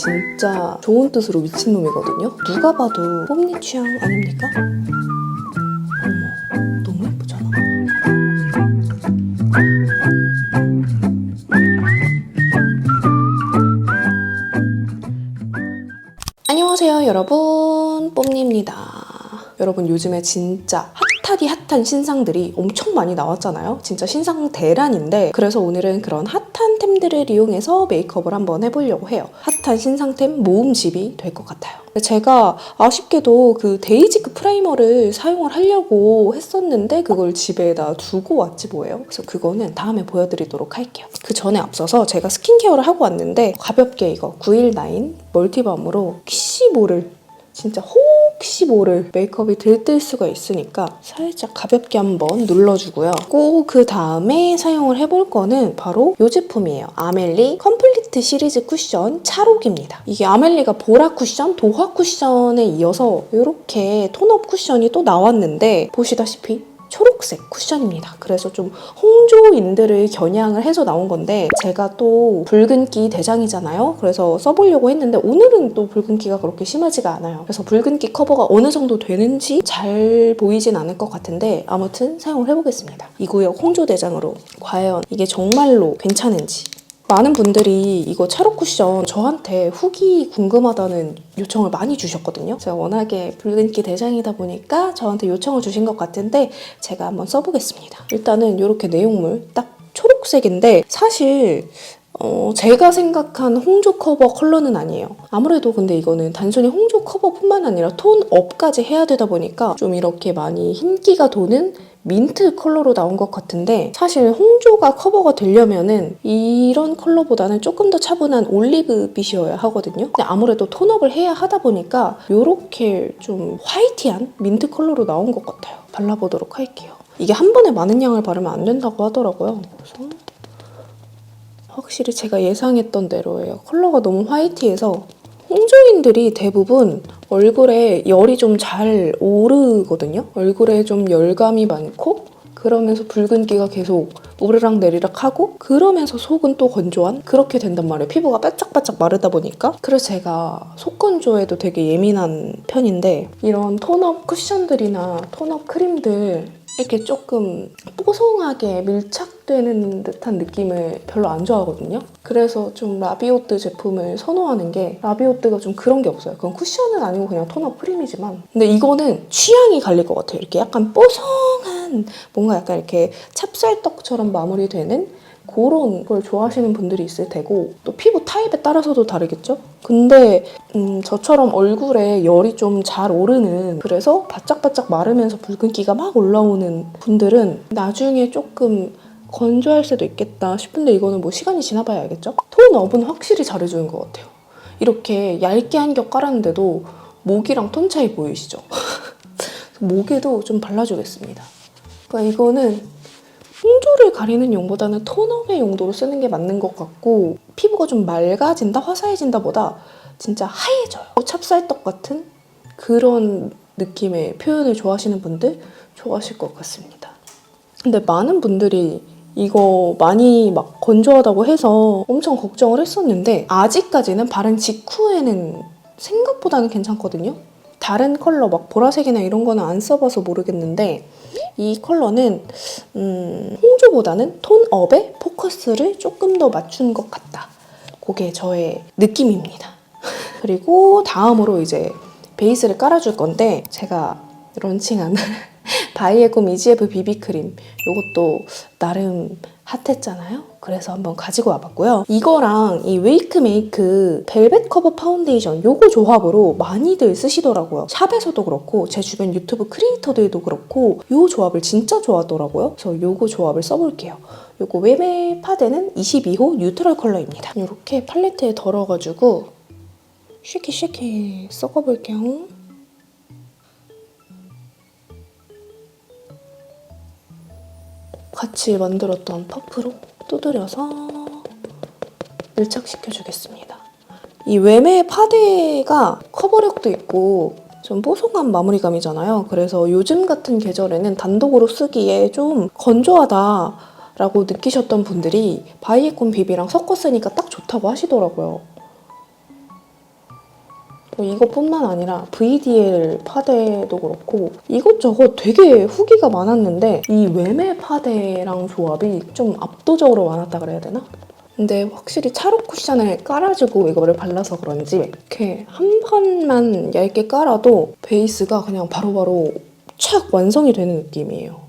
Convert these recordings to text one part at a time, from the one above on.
진짜 좋은 뜻으로 미친놈이거든요. 누가 봐도 뽐니 취향 아닙니까? 어머, 너무 예쁘잖아. 안녕하세요, 여러분. 뽐니입니다. 여러분, 요즘에 진짜 핫하디 핫한 신상들이 엄청 많이 나왔잖아요. 진짜 신상 대란인데, 그래서 오늘은 그런 핫 한 템들을 이용해서 메이크업을 한번 해보려고 해요. 핫한 신상템 모음집이 될 것 같아요. 제가 아쉽게도 그 데이지크 프라이머를 사용을 하려고 했었는데, 그걸 집에다 두고 왔지 뭐예요. 그래서 그거는 다음에 보여드리도록 할게요. 그 전에 앞서서 제가 스킨케어를 하고 왔는데, 가볍게 이거 919 멀티밤으로 혹시 모를 진짜 혹시 모를 메이크업이 들뜰 수가 있으니까 살짝 가볍게 한번 눌러주고요. 꼭그 다음에 사용을 해볼 거는 바로 이 제품이에요. 아멜리 컴플리트 시리즈 쿠션 찰옥입니다. 이게 아멜리가 보라 쿠션, 도화 쿠션에 이어서 이렇게 톤업 쿠션이 또 나왔는데 보시다시피 초록색 쿠션입니다. 그래서 좀 홍조인들을 겨냥을 해서 나온 건데 제가 또 붉은기 대장이잖아요. 그래서 써보려고 했는데 오늘은 또 붉은기가 그렇게 심하지가 않아요. 그래서 붉은기 커버가 어느 정도 되는지 잘 보이진 않을 것 같은데 아무튼 사용을 해보겠습니다. 이 구역 홍조 대장으로 과연 이게 정말로 괜찮은지 많은 분들이 이거 차로 쿠션 저한테 후기 궁금하다는 요청을 많이 주셨거든요. 제가 워낙에 붉은기 대장이다 보니까 저한테 요청을 주신 것 같은데 제가 한번 써보겠습니다. 일단은 이렇게 내용물 딱 초록색인데 사실 어, 제가 생각한 홍조 커버 컬러는 아니에요. 아무래도 근데 이거는 단순히 홍조 커버뿐만 아니라 톤업까지 해야 되다 보니까 좀 이렇게 많이 흰기가 도는 민트 컬러로 나온 것 같은데 사실 홍조가 커버가 되려면은 이런 컬러보다는 조금 더 차분한 올리브빛이어야 하거든요. 근데 아무래도 톤업을 해야 하다 보니까 이렇게 좀 화이티한 민트 컬러로 나온 것 같아요. 발라보도록 할게요. 이게 한 번에 많은 양을 바르면 안 된다고 하더라고요. 그래서 확실히 제가 예상했던 대로예요. 컬러가 너무 화이티해서 홍조인들이 대부분 얼굴에 열이 좀 잘 오르거든요. 얼굴에 좀 열감이 많고 그러면서 붉은기가 계속 오르락 내리락 하고 그러면서 속은 또 건조한 그렇게 된단 말이에요. 피부가 바짝바짝 마르다 보니까 그래서 제가 속 건조에도 되게 예민한 편인데 이런 톤업 쿠션들이나 톤업 크림들 이렇게 조금 뽀송하게 밀착 되는 듯한 느낌을 별로 안 좋아하거든요. 그래서 좀 라비오트 제품을 선호하는 게 라비오트가 좀 그런 게 없어요. 그건 쿠션은 아니고 그냥 톤업 크림이지만 근데 이거는 취향이 갈릴 것 같아요. 이렇게 약간 뽀송한 뭔가 약간 이렇게 찹쌀떡처럼 마무리되는 그런 걸 좋아하시는 분들이 있을 테고 또 피부 타입에 따라서도 다르겠죠? 근데 음, 저처럼 얼굴에 열이 좀 잘 오르는 그래서 바짝바짝 마르면서 붉은기가 막 올라오는 분들은 나중에 조금 건조할 수도 있겠다 싶은데 이거는 뭐 시간이 지나봐야 알겠죠? 톤업은 확실히 잘해주는 것 같아요. 이렇게 얇게 한 겹 깔았는데도 목이랑 톤 차이 보이시죠? 목에도 좀 발라주겠습니다. 그러니까 이거는 홍조를 가리는 용보다는 톤업의 용도로 쓰는 게 맞는 것 같고 피부가 좀 맑아진다, 화사해진다 보다 진짜 하얘져요. 찹쌀떡 같은 그런 느낌의 표현을 좋아하시는 분들 좋아하실 것 같습니다. 근데 많은 분들이 이거 많이 막 건조하다고 해서 엄청 걱정을 했었는데 아직까지는 바른 직후에는 생각보다는 괜찮거든요. 다른 컬러 막 보라색이나 이런 거는 안 써봐서 모르겠는데 이 컬러는 음, 홍조보다는 톤업에 포커스를 조금 더 맞춘 것 같다. 그게 저의 느낌입니다. 그리고 다음으로 이제 베이스를 깔아줄 건데 제가 런칭한 바이에콤 이지에브 비비크림 이것도 나름 핫했잖아요. 그래서 한번 가지고 와봤고요. 이거랑 이 웨이크메이크 벨벳 커버 파운데이션 요거 조합으로 많이들 쓰시더라고요. 샵에서도 그렇고 제 주변 유튜브 크리에이터들도 그렇고 요 조합을 진짜 좋아하더라고요. 그래서 요거 조합을 써볼게요. 요거 웨메 파데는 22호 뉴트럴 컬러입니다. 이렇게 팔레트에 덜어가지고 쉐키 쉐키 섞어볼게요. 같이 만들었던 퍼프로 두드려서 밀착시켜 주겠습니다. 이 외메 파데가 커버력도 있고 좀 뽀송한 마무리감이잖아요. 그래서 요즘 같은 계절에는 단독으로 쓰기에 좀 건조하다 라고 느끼셨던 분들이 바이에콘 비비랑 섞어 쓰니까 딱 좋다고 하시더라고요. 또 이것뿐만 아니라 VDL 파데도 그렇고 이것저것 되게 후기가 많았는데 이 외매 파데랑 조합이 좀 압도적으로 많았다 그래야 되나? 근데 확실히 차로 쿠션을 깔아주고 이거를 발라서 그런지 이렇게 한 번만 얇게 깔아도 베이스가 그냥 바로바로 착 완성이 되는 느낌이에요.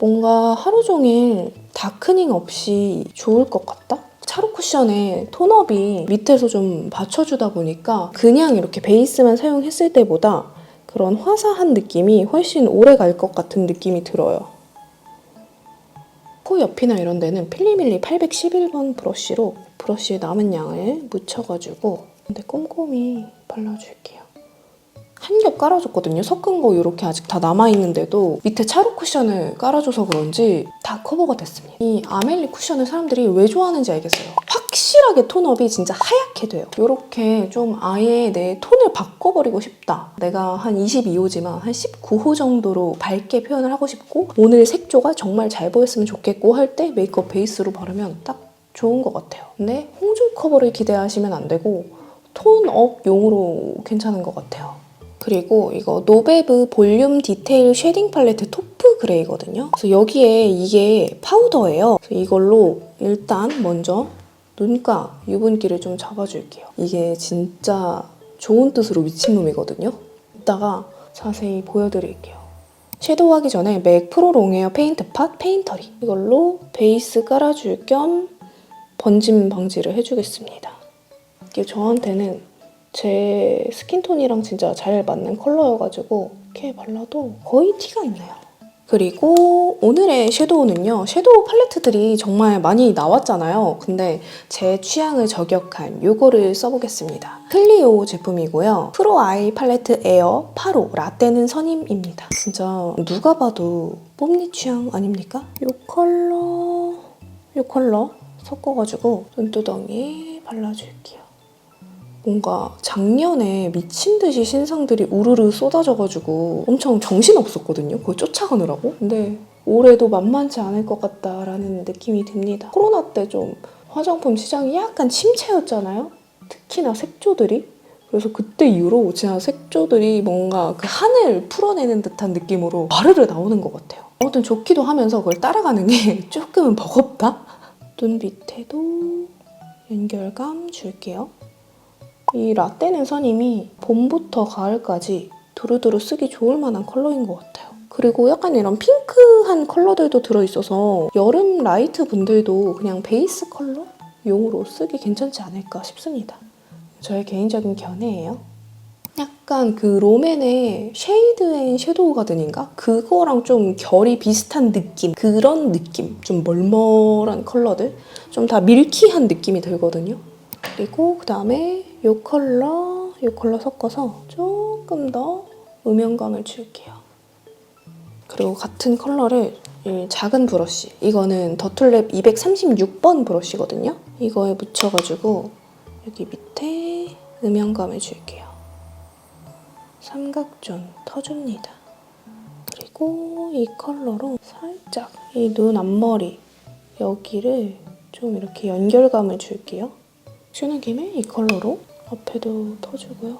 뭔가 하루 종일 다크닝 없이 좋을 것 같다? 차로 쿠션의 톤업이 밑에서 좀 받쳐주다 보니까 그냥 이렇게 베이스만 사용했을 때보다 그런 화사한 느낌이 훨씬 오래 갈 것 같은 느낌이 들어요. 코 옆이나 이런 데는 필리밀리 811번 브러쉬로 브러쉬에 남은 양을 묻혀가지고 근데 꼼꼼히 발라줄게요. 한 겹 깔아줬거든요. 섞은 거 이렇게 아직 다 남아있는데도 밑에 차로 쿠션을 깔아줘서 그런지 다 커버가 됐습니다. 이 아멜리 쿠션을 사람들이 왜 좋아하는지 알겠어요. 확실하게 톤업이 진짜 하얗게 돼요. 이렇게 좀 아예 내 톤을 바꿔버리고 싶다. 내가 한 22호지만 한 19호 정도로 밝게 표현을 하고 싶고 오늘 색조가 정말 잘 보였으면 좋겠고 할 때 메이크업 베이스로 바르면 딱 좋은 것 같아요. 근데 홍중 커버를 기대하시면 안 되고 톤업 용으로 괜찮은 것 같아요. 그리고 이거 노베브 볼륨 디테일 쉐딩 팔레트 토프 그레이거든요. 그래서 여기에 이게 파우더예요. 그래서 이걸로 일단 먼저 눈가 유분기를 좀 잡아줄게요. 이게 진짜 좋은 뜻으로 미친놈이거든요. 이따가 자세히 보여드릴게요. 섀도우 하기 전에 맥 프로 롱웨어 페인트 팟 페인터리 이걸로 베이스 깔아줄 겸 번짐 방지를 해주겠습니다. 이게 저한테는 제 스킨톤이랑 진짜 잘 맞는 컬러여가지고 이렇게 발라도 거의 티가 안 나요. 그리고 오늘의 섀도우는요. 섀도우 팔레트들이 정말 많이 나왔잖아요. 근데 제 취향을 저격한 이거를 써보겠습니다. 클리오 제품이고요. 프로 아이 팔레트 에어 8호 라떼는 선임입니다. 진짜 누가 봐도 뽐니 취향 아닙니까? 이 컬러, 이 컬러 섞어가지고 눈두덩이에 발라줄게요. 뭔가 작년에 미친 듯이 신상들이 우르르 쏟아져가지고 엄청 정신 없었거든요. 그거 쫓아가느라고. 근데 올해도 만만치 않을 것 같다라는 느낌이 듭니다. 코로나 때 좀 화장품 시장이 약간 침체였잖아요. 특히나 색조들이. 그래서 그때 이후로 진짜 색조들이 뭔가 그 한을 풀어내는 듯한 느낌으로 바르르 나오는 것 같아요. 아무튼 좋기도 하면서 그걸 따라가는 게 조금은 버겁다? 눈 밑에도 연결감 줄게요. 이 라떼는 선임이 봄부터 가을까지 두루두루 쓰기 좋을 만한 컬러인 것 같아요. 그리고 약간 이런 핑크한 컬러들도 들어있어서 여름 라이트 분들도 그냥 베이스 컬러 용으로 쓰기 괜찮지 않을까 싶습니다. 저의 개인적인 견해예요. 약간 그 롬앤의 쉐이드 앤 섀도우 가든인가? 그거랑 좀 결이 비슷한 느낌. 그런 느낌. 좀 멀멀한 컬러들. 좀 다 밀키한 느낌이 들거든요. 그리고 그 다음에 이 컬러, 이 컬러 섞어서 조금 더 음영감을 줄게요. 그리고 같은 컬러를 이 작은 브러쉬, 이거는 더툴랩 236번 브러쉬거든요. 이거에 묻혀가지고 여기 밑에 음영감을 줄게요. 삼각존 터줍니다. 그리고 이 컬러로 살짝 이 눈 앞머리 여기를 좀 이렇게 연결감을 줄게요. 주는 김에 이 컬러로 앞에도 터주고요.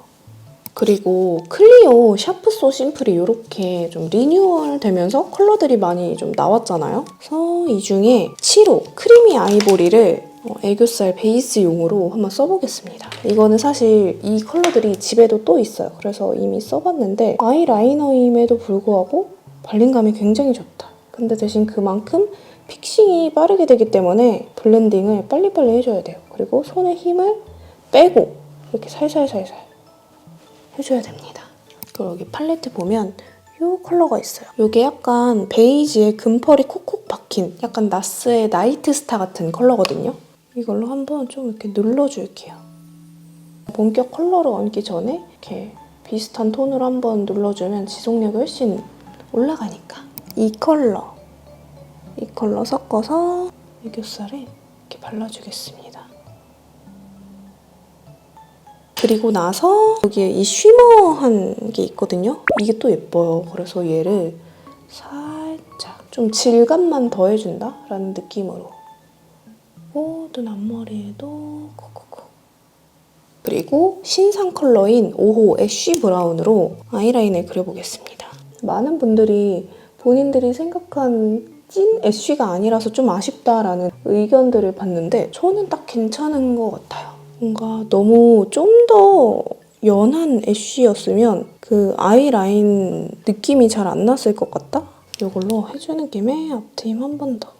그리고 클리오 샤프소 심플이 이렇게 좀 리뉴얼 되면서 컬러들이 많이 좀 나왔잖아요. 그래서 이 중에 7호 크리미 아이보리를 어, 애교살 베이스용으로 한번 써보겠습니다. 이거는 사실 이 컬러들이 집에도 또 있어요. 그래서 이미 써봤는데 아이라이너임에도 불구하고 발림감이 굉장히 좋다. 근데 대신 그만큼 픽싱이 빠르게 되기 때문에 블렌딩을 빨리빨리 해줘야 돼요. 그리고 손에 힘을 빼고 이렇게 살살살살 해줘야 됩니다. 그리고 여기 팔레트 보면 이 컬러가 있어요. 이게 약간 베이지에 금펄이 콕콕 박힌 약간 나스의 나이트 스타 같은 컬러거든요. 이걸로 한번 좀 이렇게 눌러줄게요. 본격 컬러를 얹기 전에 이렇게 비슷한 톤으로 한번 눌러주면 지속력이 훨씬 올라가니까. 이 컬러, 이 컬러 섞어서 애교살에 이렇게 발라주겠습니다. 그리고 나서 여기에 이 쉬머한 게 있거든요. 이게 또 예뻐요. 그래서 얘를 살짝 좀 질감만 더해준다 라는 느낌으로. 오, 눈 앞머리에도 콕콕콕. 그리고 신상 컬러인 5호 애쉬 브라운으로 아이라인을 그려보겠습니다. 많은 분들이 본인들이 생각한 찐 애쉬가 아니라서 좀 아쉽다라는 의견들을 봤는데 저는 딱 괜찮은 것 같아요. 뭔가 너무 좀 더 연한 애쉬였으면 그 아이라인 느낌이 잘 안 났을 것 같다? 이걸로 해주는 김에 앞트임 한 번 더.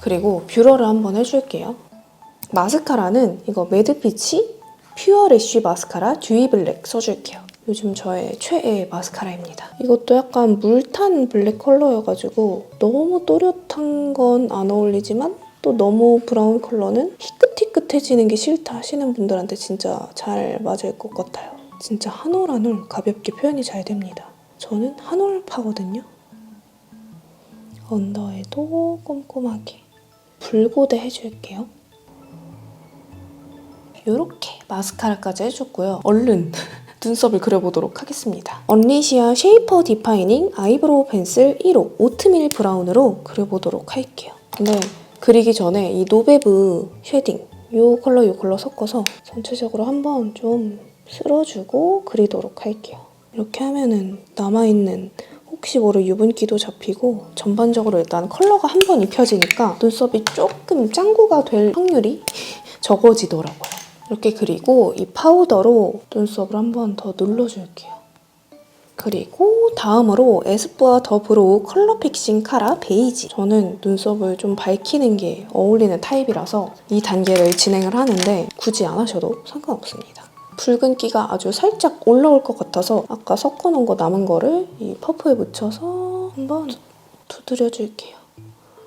그리고 뷰러를 한번 해줄게요. 마스카라는 이거 매드피치 퓨어 래쉬 마스카라 듀이 블랙 써줄게요. 요즘 저의 최애 마스카라입니다. 이것도 약간 물탄 블랙 컬러여가지고 너무 또렷한 건 안 어울리지만 또 너무 브라운 컬러는 희끗희끗해지는 게 싫다 하시는 분들한테 진짜 잘 맞을 것 같아요. 진짜 한 올 한 올 가볍게 표현이 잘 됩니다. 저는 한 올 파거든요. 언더에도 꼼꼼하게 불고데 해줄게요. 이렇게 마스카라까지 해줬고요. 얼른 눈썹을 그려보도록 하겠습니다. 언리시아 쉐이퍼 디파이닝 아이브로우 펜슬 1호 오트밀 브라운으로 그려보도록 할게요. 근데 그리기 전에 이 노베브 쉐딩 이 컬러 이 컬러 섞어서 전체적으로 한번 좀 쓸어주고 그리도록 할게요. 이렇게 하면은 남아있는 혹시 모를 유분기도 잡히고 전반적으로 일단 컬러가 한 번 입혀지니까 눈썹이 조금 짱구가 될 확률이 적어지더라고요. 이렇게 그리고 이 파우더로 눈썹을 한 번 더 눌러줄게요. 그리고 다음으로 에스쁘아 더 브로우 컬러 픽싱 카라 베이지. 저는 눈썹을 좀 밝히는 게 어울리는 타입이라서 이 단계를 진행을 하는데 굳이 안 하셔도 상관없습니다. 붉은기가 아주 살짝 올라올 것 같아서 아까 섞어놓은 거 남은 거를 이 퍼프에 묻혀서 한번 두드려줄게요.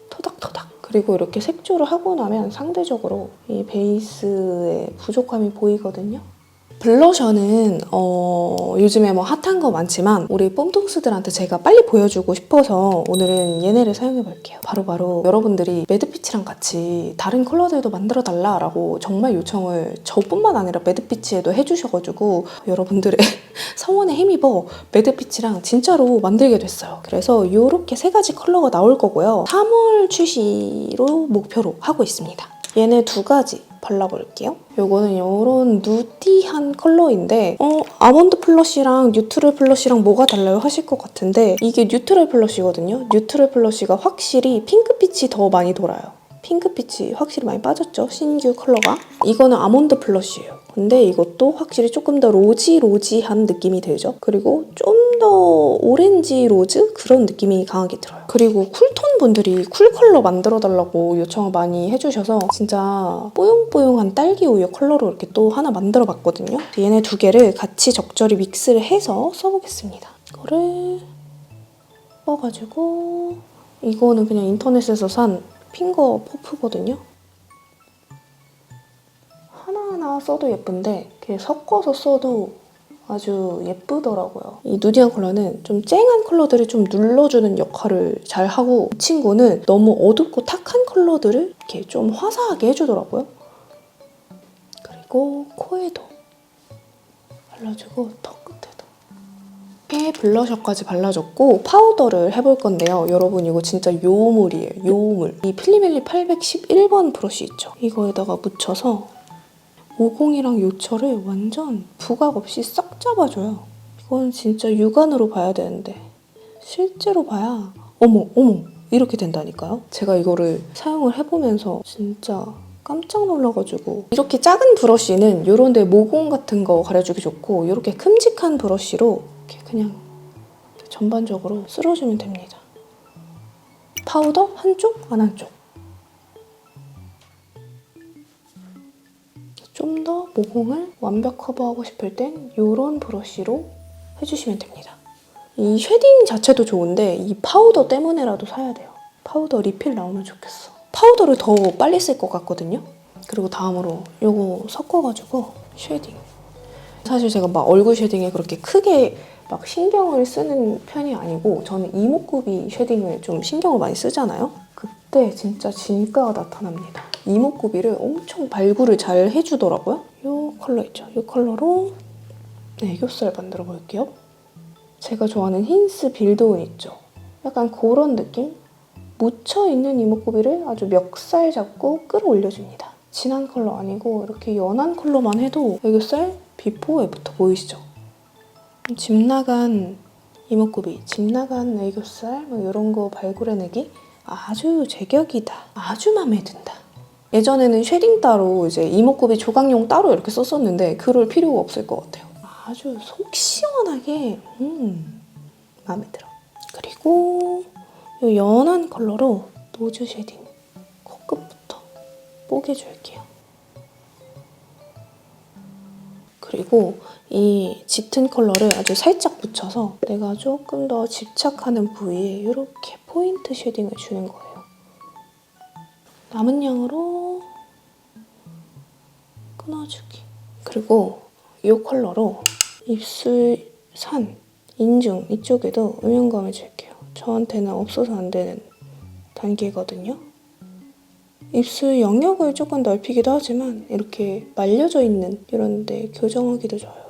토닥토닥. 그리고 이렇게 색조를 하고 나면 상대적으로 이 베이스의 부족함이 보이거든요. 블러셔는 어, 요즘에 뭐 핫한 거 많지만 우리 뽕통스들한테 제가 빨리 보여주고 싶어서 오늘은 얘네를 사용해 볼게요. 바로바로 여러분들이 매드피치랑 같이 다른 컬러들도 만들어 달라라고 정말 요청을 저뿐만 아니라 매드피치에도 해주셔가지고 여러분들의 성원에 힘입어 매드피치랑 진짜로 만들게 됐어요. 그래서 이렇게 세 가지 컬러가 나올 거고요. 3월 출시로 목표로 하고 있습니다. 얘네 두 가지 발라볼게요. 요거는 요런 누디한 컬러인데 어 아몬드 플러시랑 뉴트럴 플러시랑 뭐가 달라요 하실 것 같은데 이게 뉴트럴 플러시거든요. 뉴트럴 플러시가 확실히 핑크빛이 더 많이 돌아요. 핑크빛이 확실히 많이 빠졌죠. 신규 컬러가. 이거는 아몬드 플러시예요. 근데 이것도 확실히 조금 더 로지로지한 느낌이 들죠. 그리고 좀 더 오렌지 로즈 그런 느낌이 강하게 들어요. 그리고 쿨톤 분들이 쿨 컬러 만들어 달라고 요청을 많이 해주셔서 진짜 뽀용뽀용한 딸기 우유 컬러로 이렇게 또 하나 만들어 봤거든요. 얘네 두 개를 같이 적절히 믹스를 해서 써보겠습니다. 이거를 써가지고 이거는 그냥 인터넷에서 산 핑거 퍼프거든요. 하나하나 써도 예쁜데 이렇게 섞어서 써도 아주 예쁘더라고요. 이 누디한 컬러는 좀 쨍한 컬러들을 좀 눌러주는 역할을 잘 하고 이 친구는 너무 어둡고 탁한 컬러들을 이렇게 좀 화사하게 해주더라고요. 그리고 코에도 발라주고 턱 끝에도 이렇게 블러셔까지 발라줬고 파우더를 해볼 건데요. 여러분 이거 진짜 요물이에요. 요물. 이 필리밀리 811번 브러쉬 있죠? 이거에다가 묻혀서 모공이랑 요철을 완전 부각 없이 싹 잡아줘요. 이건 진짜 육안으로 봐야 되는데 실제로 봐야 어머 어머 이렇게 된다니까요. 제가 이거를 사용을 해보면서 진짜 깜짝 놀라가지고 이렇게 작은 브러쉬는 이런 데 모공 같은 거 가려주기 좋고 이렇게 큼직한 브러쉬로 이렇게 그냥 전반적으로 쓸어주면 됩니다. 파우더 한쪽, 안 한쪽. 좀 더 모공을 완벽 커버하고 싶을 땐 이런 브러쉬로 해주시면 됩니다. 이 쉐딩 자체도 좋은데 이 파우더 때문에라도 사야 돼요. 파우더 리필 나오면 좋겠어. 파우더를 더 빨리 쓸 것 같거든요. 그리고 다음으로 이거 섞어가지고 쉐딩. 사실 제가 막 얼굴 쉐딩에 그렇게 크게 막 신경을 쓰는 편이 아니고 저는 이목구비 쉐딩을 좀 신경을 많이 쓰잖아요. 그때 진짜 진가가 나타납니다. 이목구비를 엄청 발굴을 잘 해주더라고요. 이 컬러 있죠? 이 컬러로 네, 애교살 만들어 볼게요. 제가 좋아하는 힌스 빌드온 있죠? 약간 그런 느낌? 묻혀있는 이목구비를 아주 멱살 잡고 끌어올려줍니다. 진한 컬러 아니고 이렇게 연한 컬러만 해도 애교살 비포 애프터 보이시죠? 집 나간 이목구비, 집 나간 애교살 뭐 이런 거 발굴해내기 아주 제격이다. 아주 마음에 든다. 예전에는 쉐딩 따로 이제 이목구비 조각용 따로 이렇게 썼었는데 그럴 필요가 없을 것 같아요. 아주 속 시원하게 음 마음에 들어. 그리고 이 연한 컬러로 노즈 쉐딩 코끝부터 뽀개줄게요. 그리고 이 짙은 컬러를 아주 살짝 묻혀서 내가 조금 더 집착하는 부위에 이렇게 포인트 쉐딩을 주는 거예요. 남은 양으로 끊어주기. 그리고 이 컬러로 입술 산, 인중 이쪽에도 음영감을 줄게요. 저한테는 없어서 안 되는 단계거든요. 입술 영역을 조금 넓히기도 하지만 이렇게 말려져 있는 이런 데 교정하기도 좋아요.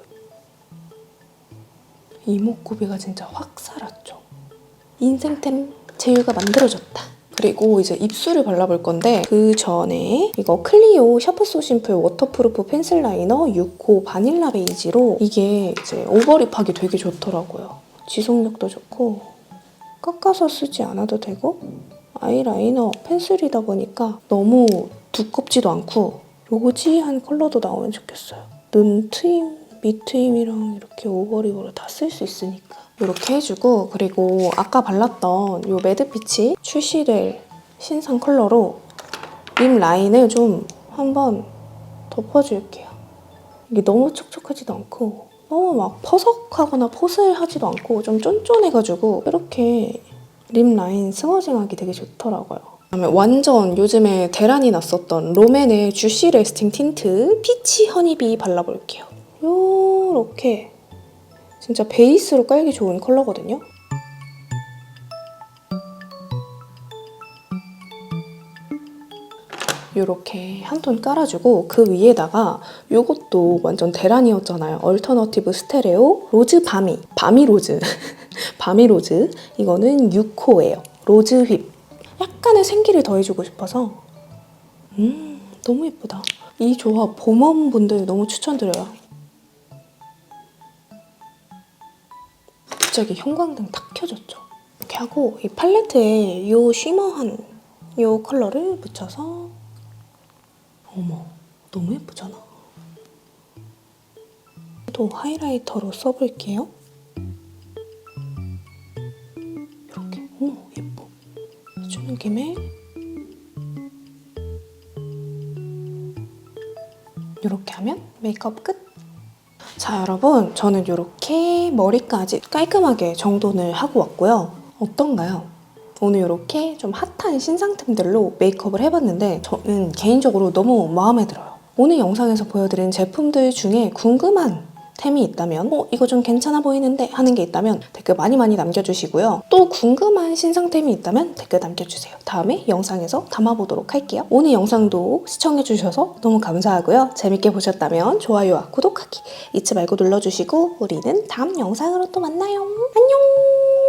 이목구비가 진짜 확 살았죠. 인생템 제유가 만들어졌다. 그리고 이제 입술을 발라볼 건데 그 전에 이거 클리오 샤프 소 심플 워터프루프 펜슬 라이너 6호 바닐라 베이지로 이게 이제 오버립하기 되게 좋더라고요. 지속력도 좋고 깎아서 쓰지 않아도 되고 아이라이너 펜슬이다 보니까 너무 두껍지도 않고 로지한 컬러도 나오면 좋겠어요. 눈 트임, 밑 트임이랑 이렇게 오버립으로 다 쓸 수 있으니까 이렇게 해주고 그리고 아까 발랐던 이 매드피치 출시될 신상 컬러로 립 라인을 좀 한번 덮어줄게요. 이게 너무 촉촉하지도 않고 너무 막 퍼석하거나 포슬하지도 않고 좀 쫀쫀해가지고 이렇게 립 라인 스머징하기 되게 좋더라고요. 그다음에 완전 요즘에 대란이 났었던 롬앤의 주시 레스팅 틴트 피치 허니비 발라볼게요. 요렇게 진짜 베이스로 깔기 좋은 컬러거든요. 이렇게 한 톤 깔아주고 그 위에다가 이것도 완전 대란이었잖아요. 얼터너티브 스테레오 로즈 바미 바미 로즈 바미 로즈 이거는 6호예요. 로즈 휩 약간의 생기를 더해주고 싶어서 음 너무 예쁘다. 이 조합 봄원분들 너무 추천드려요. 갑자기 형광등 탁 켜졌죠. 이렇게 하고 이 팔레트에 이 쉬머한 이 컬러를 묻혀서 어머 너무 예쁘잖아. 또 하이라이터로 써볼게요. 이렇게 어머 예뻐. 해주는 김에 이렇게 하면 메이크업 끝. 자 여러분 저는 이렇게 머리까지 깔끔하게 정돈을 하고 왔고요. 어떤가요? 오늘 이렇게 좀 핫한 신상템들로 메이크업을 해봤는데 저는 개인적으로 너무 마음에 들어요. 오늘 영상에서 보여드린 제품들 중에 궁금한 템이 있다면 어 이거 좀 괜찮아 보이는데 하는 게 있다면 댓글 많이 많이 남겨주시고요. 또 궁금한 신상템이 있다면 댓글 남겨주세요. 다음에 영상에서 담아보도록 할게요. 오늘 영상도 시청해주셔서 너무 감사하고요. 재밌게 보셨다면 좋아요와 구독하기 잊지 말고 눌러주시고 우리는 다음 영상으로 또 만나요. 안녕!